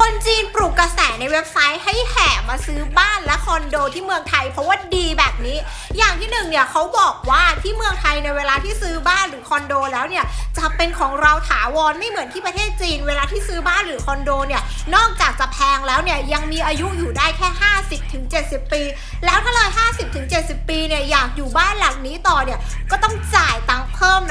คนจีนปลุกกระแสในเว็บไซต์ให้แห่มาซื้อบ้านและคอนโดที่เมืองไทย เพราะว่าดีแบบนี้ อย่างที่หนึ่งเนี่ยเขาบอกว่าที่เมืองไทยในเวลาที่ซื้อบ้านหรือคอนโดแล้วเนี่ยจะเป็นของเราถาวรไม่เหมือนที่ประเทศจีน เวลาที่ซื้อบ้านหรือคอนโดเนี่ยนอกจากจะแพงแล้วเนี่ยยังมีอายุอยู่ได้แค่ 50ถึง70 ปี แล้วถ้าเลย 50ถึง70 ปีเนี่ยอยากอยู่บ้านหลังนี้ต่อเนี่ย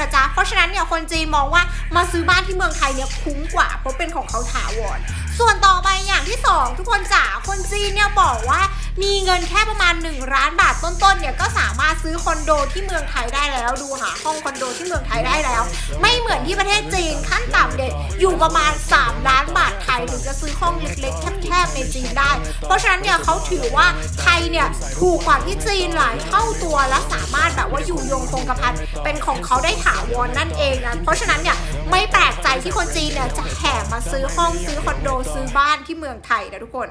นะจ๊ะ เพราะฉะนั้นเนี่ยคนจีนมองว่ามาซื้อบ้านที่เมืองไทยเนี่ยคุ้มกว่าเพราะเป็นของเขาถาวร ส่วนต่อไปอย่างที่ 2 ทุกคนจ๋าคนจีนเนี่ยบอกว่ามีเงินแค่ประมาณ1ล้านบาทต้นๆเนี่ยก็สามารถซื้อคอนโดที่เมืองไทยได้แล้วดูหาห้องคอนโดที่เมืองไทยได้แล้ว ไม่เหมือนที่ประเทศจีนขั้นต่ำเด็ดอยู่ประมาณ 3 ล้านบาท ไทยถึงจะซื้อห้องเล็กๆแคบๆในจีนได้ เพราะฉะนั้นเนี่ยเขาถือว่าไทยเนี่ยถูกกว่าที่จีนหลายเท่าตัวและสามารถแบบว่าอยู่ยงคงกระพันเป็นของเขาได้ถาวรนั่นเองนะเพราะฉะนั้นเนี่ยไม่แปลกใจที่คนจีนเนี่ยจะแห่มาซื้อห้องซื้อคอนโดซื้อบ้านที่เมืองไทยนะทุกคน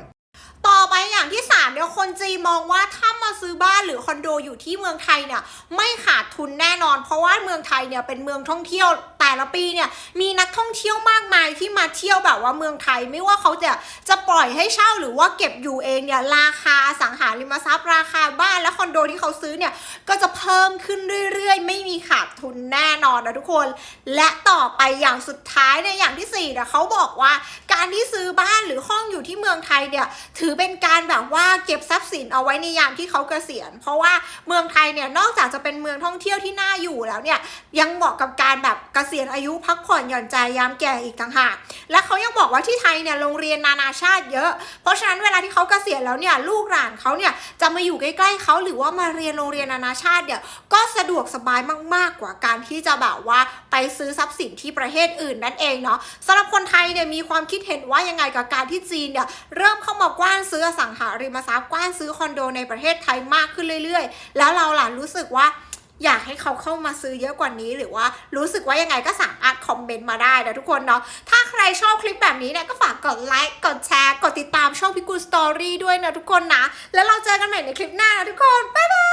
ต่อไปอย่างที่3เนี่ยคนจีนมองว่าถ้ามาซื้อบ้านหรือคอนโดอยู่ที่เมืองไทยเนี่ยไม่ขาดทุนแน่นอน เพราะว่าเมืองไทยเนี่ยเป็นเมืองท่องเที่ยว แต่ละปีเนี่ยมีนักท่องเที่ยวมากมายที่มาเที่ยวแบบว่าเมืองไทย ไม่ว่าเขาจะจะปล่อยให้เช่าหรือว่าเก็บอยู่เองเนี่ยราคาสังหาริมทรัพย์ราคาบ้านและคอนโดที่เขาซื้อเนี่ยก็จะเพิ่มขึ้นเรื่อยๆ ไม่มีขาดทุนแน่นอนนะทุกคน และต่อไปอย่างสุดท้ายเนี่ยอย่างที่สี่นี่ยเขาบอกว่าการที่ซื้อบ้านหรือห้องอยู่ที่เมืองไทยเนี่ยถือเป็นการแบบว่าเก็บทรัพย์สินเอาไว้ในยามที่เขาเกษียณ เพราะว่าเมืองไทยเนี่ยนอกจากจะเป็นเมืองท่องเที่ยวที่น่าอยู่แล้วเนี่ยยังเหมาะกับการแบบ กษียณอายุพักผ่อนหย่อนใจยามแก่อีกต่างหาก และเขายังบอกว่าที่ไทยเนี่ยโรงเรียนนานาชาติเยอะ เพราะฉะนั้นเวลาที่เขาเกษียณแล้วเนี่ยลูกหลานเขาเนี่ยจะมาอยู่ใกล้ๆเขาหรือว่ามาเรียนโรงเรียนนานาชาติเนี่ยก็สะดวกสบายมากๆกว่าการที่จะแบบว่าไปซื้อทรัพย์สินที่ประเทศอื่นนั่นเองเนาะสำหรับคนไทยเนี่ยมีความคิดเห็นว่ายังไงกับการที่จีนเนี่ยเริ่มเข้ามากว้านซื้อสังหาริมทรัพย์กว้านซื้อคอนโดในประเทศไทยมากขึ้นเรื่อยๆ แล้วเราล่ะรู้สึกว่า อยากให้เขาเข้ามาซื้อเยอะกว่านี้ หรือว่ารู้สึกว่ายังไงก็สามารถคอมเมนต์มาได้นะทุกคนเนาะถ้าใครชอบคลิปแบบนี้เนี่ยก็ฝากกดไลค์กดแชร์ กดติดตามช่องพิกูสตอรี่ด้วยนะทุกคนนะ แล้วเราเจอกันใหม่ในคลิปหน้านะทุกคนบ๊ายบาย